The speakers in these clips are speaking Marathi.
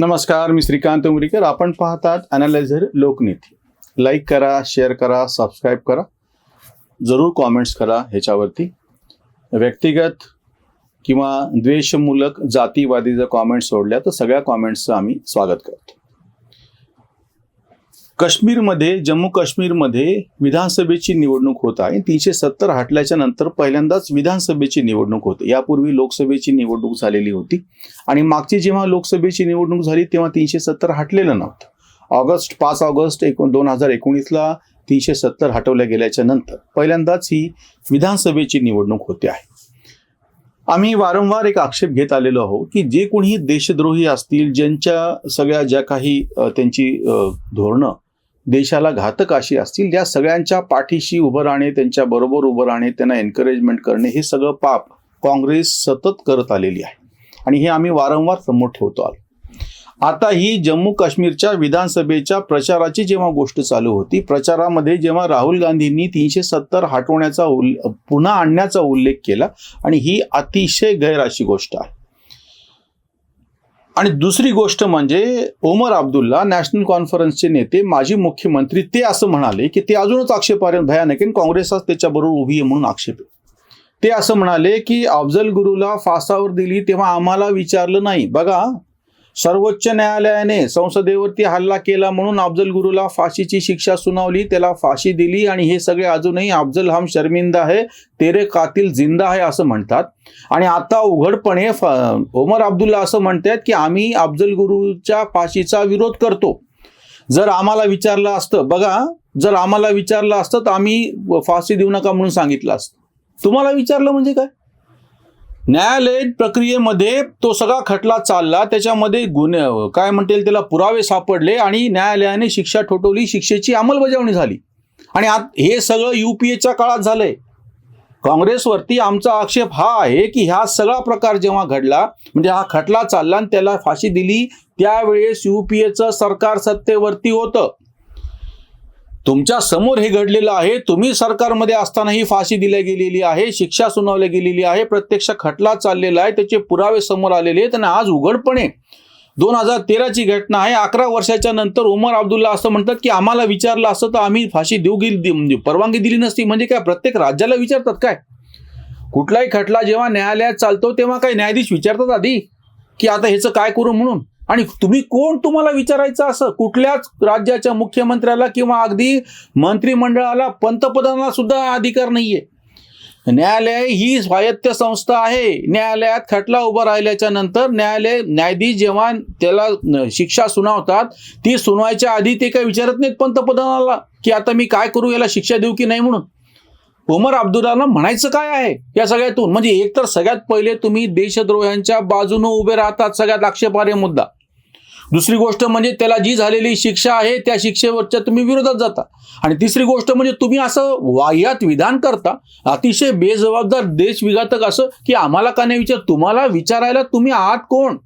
नमस्कार मी श्रीकांत उमरीकर आपण पाहतात अनालायझर लोकनीती. लाईक करा शेअर करा सबस्क्राईब करा. जरूर कॉमेंट्स करा ह्याच्यावरती. व्यक्तिगत किंवा द्वेषमूलक जातीवादी जर कॉमेंट्स सोडल्या तर सगळ्या कॉमेंट्सचं आम्ही स्वागत करतो. काश्मीरमध्ये जम्मू काश्मीरमध्ये विधानसभेची निवडणूक होत आहे. तीनशे सत्तर हटल्याच्या नंतर पहिल्यांदाच विधानसभेची निवडणूक होते. यापूर्वी लोकसभेची निवडणूक झालेली होती. आणि मागची जेव्हा लोकसभेची निवडणूक झाली तेव्हा तीनशे सत्तर हटलेलं नव्हतं. ऑगस्ट पाच ऑगस्ट एकोण दोन हजार एकोणीसला तीनशे सत्तर हटवल्या गेल्याच्यानंतर पहिल्यांदाच ही विधानसभेची निवडणूक होते आहे. आम्ही वारंवार एक आक्षेप घेत आलेलो आहोत की जे कोणी देशद्रोही असतील ज्यांच्या सगळ्या ज्या काही त्यांची धोरणं देशाला घातक अशी असतील या सगळ्यांच्या पाठीशी उभं राहणे त्यांच्या बरोबर उभं राहणे त्यांना एनकरेजमेंट करणे हे सगळं पाप काँग्रेस सतत करत आलेली आहे. आणि हे आम्ही वारंवार समोर ठेवतो आलो. आता ही जम्मू काश्मीरच्या विधानसभेच्या प्रचाराची जेव्हा गोष्ट चालू होती प्रचारामध्ये जेव्हा राहुल गांधींनी तीनशे सत्तर हटवण्याचा उल्ले पुन्हा आणण्याचा उल्लेख केला आणि ही अतिशय गैर अशी गोष्ट आहे. आणि दुसरी गोष्ट म्हणजे ओमर अब्दुल्ला नॅशनल कॉन्फरन्सचे नेते माजी मुख्यमंत्री ते असं म्हणाले की ते अजूनच आक्षेपार्ह भयानक आहे आणि आज त्याच्याबरोबर उभी आहे म्हणून आक्षेप आहे. ते असं म्हणाले की अफजल गुरुला फासावर दिली तेव्हा आम्हाला विचारलं नाही. बघा सर्वोच्च न्यायालयाने संसदेवरती हल्ला केला म्हणून अफजल गुरुला फाशीची शिक्षा सुनावली त्याला फाशी दिली आणि हे सगळे अजूनही अफजल हम शर्मिंदा आहे तेरे कातील जिंदा आहे असं म्हणतात. आणि आता उघडपणे ओमर अब्दुल्ला असं म्हणतात की आम्ही अफजल गुरुच्या फाशीचा विरोध करतो. जर आम्हाला विचारलं असतं बघा जर आम्हाला विचारलं असतं तर आम्ही फाशी देऊ नका म्हणून सांगितलं असतं. तुम्हाला विचारलं म्हणजे काय? न्यायालय प्रक्रियेमध्ये तो सगळा खटला चालला. त्याच्यामध्ये गुन्हे काय म्हणता येईल त्याला पुरावे सापडले आणि न्यायालयाने शिक्षा ठोठवली. शिक्षेची अंमलबजावणी झाली. आणि आत हे सगळं युपीएच्या काळात झालंय. काँग्रेसवरती आमचा आक्षेप हा आहे की ह्या सगळा प्रकार जेव्हा घडला म्हणजे हा खटला चालला आणि त्याला फाशी दिली त्यावेळेस युपीएचं सरकार सत्तेवरती होतं. तुमच्यासमोर हे घडलेलं आहे. तुम्ही सरकारमध्ये असतानाही फाशी दिल्या गेलेली आहे शिक्षा सुनावल्या गेलेली आहे प्रत्यक्ष खटला चाललेला आहे त्याचे पुरावे समोर आलेले आहेत आणि आज उघडपणे दोन हजार तेराची घटना आहे. अकरा वर्षाच्या नंतर उमर अब्दुल्ला असं म्हणतात की आम्हाला विचारलं असतं तर आम्ही फाशी देऊ गेली म्हणजे परवानगी दिली नसती. म्हणजे काय प्रत्येक राज्याला विचारतात काय? कुठलाही खटला जेव्हा न्यायालयात चालतो तेव्हा काय न्यायाधीश विचारतात आधी की आता ह्याचं काय करू म्हणून? आणि तुम्ही कोण तुम्हाला विचारायचं असं? कुठल्याच राज्याच्या मुख्यमंत्र्याला किंवा अगदी मंत्रिमंडळाला पंतप्रधानाला सुद्धा अधिकार नाहीये. न्यायालय ही स्वायत्त संस्था आहे. न्यायालयात खटला उभा राहिल्याच्या नंतर न्यायालय न्यायाधीश जेव्हा त्याला शिक्षा सुनावतात ती सुनवायच्या आधी ते काही विचारत नाहीत पंतप्रधानाला की आता मी काय करू याला शिक्षा देऊ की नाही म्हणून. उमर अब्दुल्लाला म्हणायचं काय आहे या सगळ्यातून? म्हणजे एकतर सगळ्यात पहिले तुम्ही देशद्रोह्यांच्या बाजूने उभे राहतात सगळ्यात आक्षेपार्ह मुद्दा. दुसरी गोष्ट म्हणजे त्याला जी झालेली शिक्षा आहे त्या शिक्षेवरच्या तुम्ही विरोधात जाता. आणि तिसरी गोष्ट म्हणजे तुम्ही असं वाह्यात विधान करता अतिशय बेजबाबदार देशविघातक असं की आम्हाला का नाही विचार तुम्हाला विचारायला तुम्ही आहात कोण?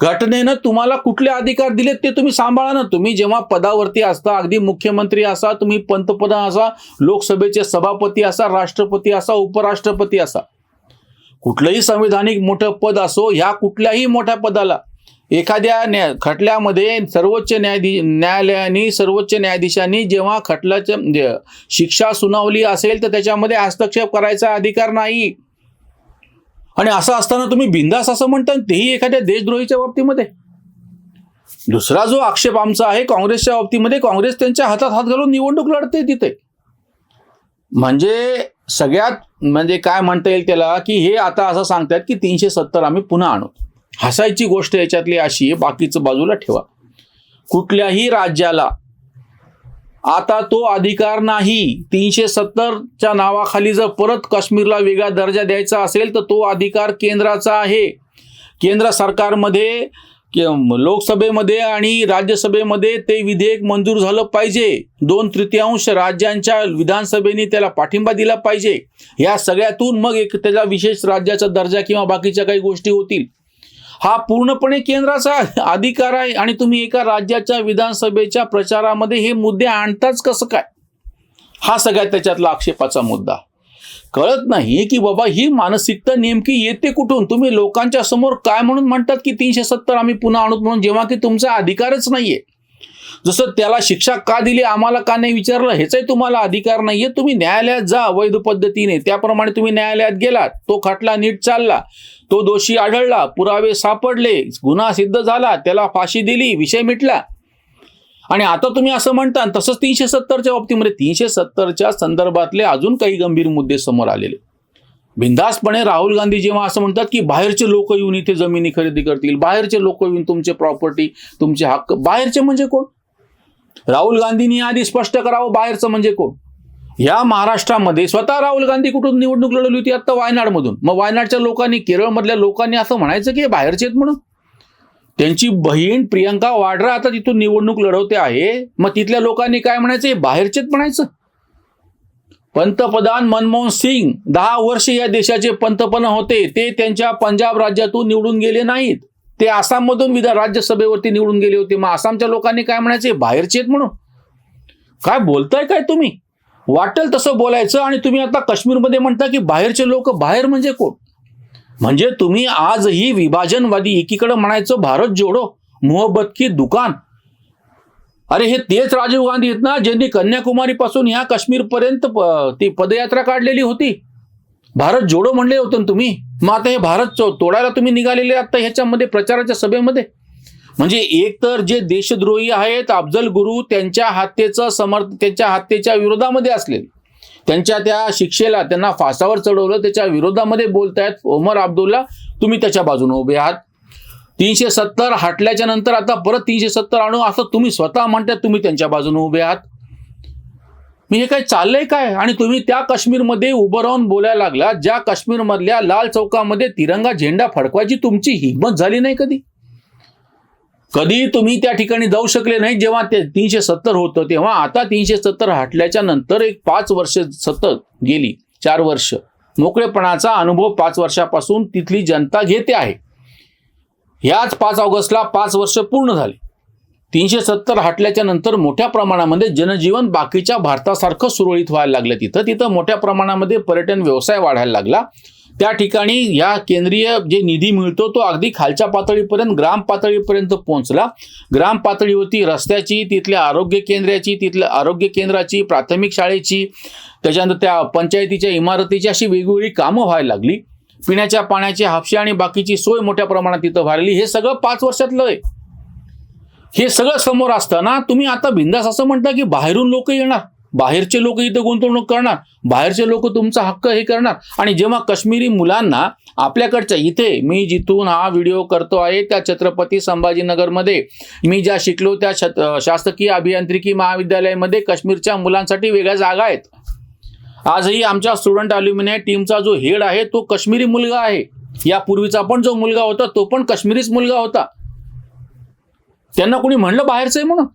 घटनेनं तुम्हाला कुठले अधिकार दिलेत ते तुम्ही सांभाळा ना. तुम्ही जेव्हा पदावरती असता अगदी मुख्यमंत्री असा तुम्ही पंतप्रधान असा लोकसभेचे सभापती असा राष्ट्रपती असा उपराष्ट्रपती असा. कुठलंही संविधानिक मोठं पद असो ह्या कुठल्याही मोठ्या पदाला एखाद्या न्या खटल्यामध्ये सर्वोच्च न्यायाधी न्यायालयाने सर्वोच्च न्यायाधीशांनी जेव्हा खटल्याच्या म्हणजे शिक्षा सुनावली असेल तर त्याच्यामध्ये हस्तक्षेप करायचा अधिकार नाही. आणि असं असताना तुम्ही बिंदास असं म्हणता आणि तेही एखाद्या देशद्रोहीच्या बाबतीमध्ये? दुसरा जो आक्षेप आमचा आहे काँग्रेसच्या बाबतीमध्ये काँग्रेस त्यांच्या हातात हात घालून निवडणूक लढते तिथे. म्हणजे सगळ्यात म्हणजे काय म्हणता येईल त्याला की हे आता असं सांगतात की तीनशे सत्तर आम्ही पुन्हा आणू. हसायची गोष्ट याच्यातली अशी बाकीचं बाजूला ठेवा. कुठल्याही राज्याला आता तो अधिकार नाही तीनशे सत्तरच्या नावाखाली जर परत काश्मीरला वेगळा दर्जा द्यायचा असेल तर तो अधिकार केंद्राचा आहे. केंद्र सरकारमध्ये के- लोकसभेमध्ये आणि राज्यसभेमध्ये ते विधेयक मंजूर झालं पाहिजे. दोन तृतीयांश राज्यांच्या विधानसभेने त्याला पाठिंबा दिला पाहिजे. या सगळ्यातून मग एक त्याचा विशेष राज्याचा दर्जा किंवा बाकीच्या काही गोष्टी होतील. हा पूर्णपणे केंद्राचा अधिकार आहे आणि तुम्ही एका राज्याच्या विधानसभेच्या प्रचारामध्ये हे मुद्दे आणताच कसं काय? हा सगळ्यात त्याच्यातला आक्षेपाचा मुद्दा. कळत नाही की बाबा ही मानसिकता नेमकी येते कुठून? तुम्ही लोकांच्या समोर काय म्हणून म्हणतात की तीनशे सत्तर आम्ही पुन्हा आणूत म्हणून? जेव्हा की तुमचा अधिकारच नाहीये. जसं त्याला शिक्षा का दिली आम्हाला का नाही विचारलं ह्याचाही तुम्हाला अधिकार नाहीये. तुम्ही न्यायालयात जा वैध पद्धतीने. त्याप्रमाणे तुम्ही न्यायालयात गेलात. तो खटला नीट चालला. तो दोषी आढळला. पुरावे सापडले. गुन्हा सिद्ध झाला. त्याला फाशी दिली. विषय मिटला. आणि आता तुम्ही असं म्हणता आणि तसंच तीनशे सत्तरच्या बाबतीमध्ये तीनशे सत्तरच्या संदर्भातले अजून काही गंभीर मुद्दे समोर आलेले. बिंदासपणे राहुल गांधी जेव्हा असं म्हणतात की बाहेरचे लोक येऊन इथे जमिनी खरेदी करतील. बाहेरचे लोक येऊन तुमचे प्रॉपर्टी तुमचे हक्क बाहेरचे म्हणजे कोण? राहुल गांधींनी आधी स्पष्ट करावं बाहेरचं म्हणजे कोण? या महाराष्ट्रामध्ये स्वतः राहुल गांधी कुठून निवडणूक लढवली होती? आता वायनाडमधून. मग वायनाडच्या लोकांनी केरळमधल्या लोकांनी असं म्हणायचं की बाहेरचे आहेत म्हणून? त्यांची बहीण प्रियंका वाड्रा आता तिथून निवडणूक लढवते आहे. मग तिथल्या लोकांनी काय म्हणायचं? हे बाहेरचेच म्हणायचं. पंतप्रधान मनमोहन सिंग दहा वर्ष या देशाचे पंतप्रधान होते. ते त्यांच्या पंजाब राज्यातून निवडून गेले नाहीत. ते आसाममधून विधान राज्यसभेवरती निवडून गेले होते. मग आसामच्या लोकांनी काय म्हणायचे? बाहेरचे आहेत म्हणून. काय बोलताय काय तुम्ही? वाटेल तसं बोलायचं आणि तुम्ही आता काश्मीरमध्ये म्हणता की बाहेरचे लोक बाहेर म्हणजे कोण? म्हणजे तुम्ही आजही विभाजनवादी एकीकडे म्हणायचं भारत जोडो मोहब्बत की दुकान. अरे हे तेच राजीव गांधी आहेत ना ज्यांनी कन्याकुमारी पासून ह्या काश्मीर पर्यंत ती पदयात्रा काढलेली होती. भारत जोडो म्हणले होते ना तुम्ही. मग आता हे भारत चौ तोडायला तुम्ही निघालेले आता ह्याच्यामध्ये प्रचाराच्या सभेमध्ये? म्हणजे एक तर जे देशद्रोही आहेत अफजल गुरु त्यांच्या हत्येचं समर्थ त्यांच्या हत्येच्या विरोधामध्ये असले. त्यांच्या त्या शिक्षेला त्यांना फासावर चढवलं त्याच्या विरोधामध्ये बोलतायत ओमर अब्दुल्ला. तुम्ही त्याच्या बाजूने उभे आहात. तीनशे सत्तर हटल्याच्या नंतर आता परत तीनशे सत्तर आणू असं तुम्ही स्वतः म्हणतात तुम्ही त्यांच्या बाजूने उभे आहात. म्हणजे हे काय चाललंय काय? आणि तुम्ही त्या काश्मीरमध्ये उभं राहून बोलायला लागला ज्या काश्मीरमधल्या लाल चौकामध्ये तिरंगा झेंडा फडकवायची तुमची हिंमत झाली नाही कधी? कधी तुम्ही त्या ठिकाणी जाऊ शकले नाही जेव्हा ते तीनशे सत्तर होतं तेव्हा आता तीनशे सत्तर हटल्याच्या नंतर एक पाच वर्ष सतत गेली चार वर्ष. मोकळेपणाचा अनुभव पाच वर्षापासून तिथली जनता घेते आहे. ह्याच पाच ऑगस्टला पाच वर्ष पूर्ण झाले. तीनशे सत्तर हटल्याच्या नंतर मोठ्या प्रमाणामध्ये जनजीवन बाकीच्या भारतासारखं सुरळीत व्हायला लागलं. तिथं तिथं मोठ्या प्रमाणामध्ये पर्यटन व्यवसाय वाढायला लागला. त्या ठिकाणी या केंद्रीय जे निधी मिळतो तो अगदी खालच्या पातळीपर्यंत ग्राम पातळीपर्यंत पोहोचला. ग्राम पातळीवरती रस्त्याची तिथल्या आरोग्य केंद्राची तिथल्या आरोग्य केंद्राची प्राथमिक शाळेची त्याच्यानंतर त्या पंचायतीच्या इमारतीची अशी वेगवेगळी कामं व्हायला लागली. पिण्याच्या पाण्याची हापशी आणि बाकीची सोय मोठ्या प्रमाणात तिथं व्हायली हे सगळं पाच वर्षातलं आहे. हे सगळं समोर असताना तुम्ही आता बिंदास असं म्हणता की बाहेरून लोक येणार. बाहेरचे लोक इथं गुंतवणूक करणार. बाहेरचे लोक तुमचा हक्क हे करणार. आणि जेव्हा काश्मीरी मुलांना आपल्याकडच्या इथे मी जिथून हा व्हिडिओ करतो आहे त्या छत्रपती संभाजीनगरमध्ये मी ज्या शिकलो त्या शासकीय अभियांत्रिकी महाविद्यालयामध्ये काश्मीरच्या मुलांसाठी वेगळ्या जागा आहेत. आजही आमच्या स्टुडंट अल्युमिनाय टीमचा जो हेड आहे तो काश्मीरी मुलगा आहे. यापूर्वीचा पण जो मुलगा होता तो पण काश्मीरीच मुलगा होता. त्यांना कोणी म्हणलं बाहेरचं आहे म्हणून?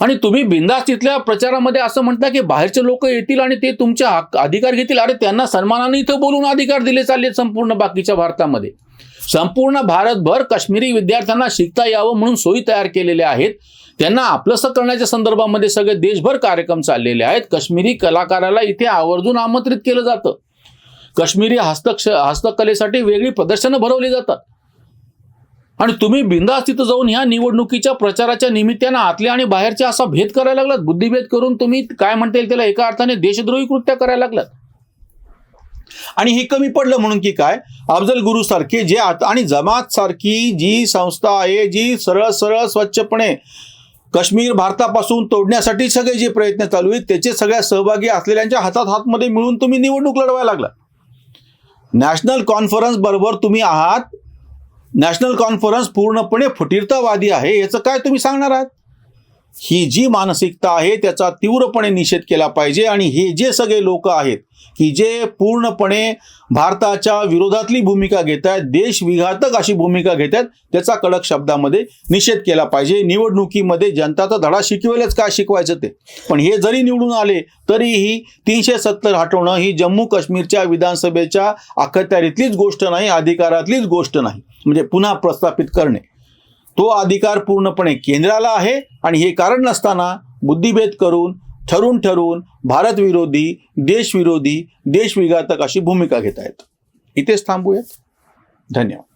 आणि तुम्ही बिंदास तिथल्या प्रचारामध्ये असं म्हणता की बाहेरचे लोक येतील आणि ते तुमच्या हक्क अधिकार घेतील? अरे त्यांना सन्मानाने इथं बोलून अधिकार दिले चालले संपूर्ण बाकीच्या भारतामध्ये. संपूर्ण भारतभर काश्मीरी विद्यार्थ्यांना शिकता यावं म्हणून सोयी तयार केलेल्या आहेत. त्यांना आपलंसं करण्याच्या संदर्भामध्ये सगळे देशभर कार्यक्रम चाललेले आहेत. काश्मीरी कलाकाराला इथे आवर्जून आमंत्रित केलं जातं. काश्मीरी हस्तक्ष हस्तकलेसाठी वेगळी प्रदर्शनं भरवली जातात. आणि तुम्ही बिंदास तिथं जाऊन ह्या निवडणुकीच्या प्रचाराच्या निमित्तानं आतल्या आणि बाहेरच्या असा भेद करायला लागलात? बुद्धिभेद करून तुम्ही काय म्हणता येईल त्याला? एका अर्थाने देशद्रोही कृत्य करायला लागलात. आणि हे कमी पडलं म्हणून की काय? अफजल गुरु सारखे जे आता आणि जमात सारखी जी संस्था आहे जी सरळ सरळ स्वच्छपणे काश्मीर भारतापासून तोडण्यासाठी सगळे जे प्रयत्न चालू आहेत त्याचे सगळ्या सहभागी असलेल्यांच्या हातात हातमध्ये मिळून तुम्ही निवडणूक लढवायला लागला नॅशनल कॉन्फरन्स बरोबर तुम्ही आहात. नॅशनल कॉन्फरन्स पूर्णपणे फुटीरतावादी आहे याचं काय तुम्ही सांगणार आहात? ही जी मानसिकता आहे त्याचा तीव्रपणे निषेध केला पाहिजे आणि हे जे सगळे लोक आहेत की जे पूर्णपणे भारताच्या विरोधातली भूमिका घेत आहेत देशविघातक अशी भूमिका घेत आहेत त्याचा कडक शब्दामध्ये निषेध केला पाहिजे. निवडणुकीमध्ये जनताचा धडा शिकवेलच काय शिकवायचं ते. पण हे जरी निवडून आले तरीही तीनशे सत्तर हटवणं ही जम्मू काश्मीरच्या विधानसभेच्या अखत्यारीतलीच गोष्ट नाही अधिकारातलीच गोष्ट नाही. म्हणजे पुन्हा प्रस्थापित करणे. तो अधिकार पूर्णपणे केंद्राला आहे आणि हे कारण नसताना बुद्धिभेद करून ठरून ठरून भारतविरोधी देशविरोधी देशविघातक अशी भूमिका घेत आहेत इथेच थांबूयात. धन्यवाद.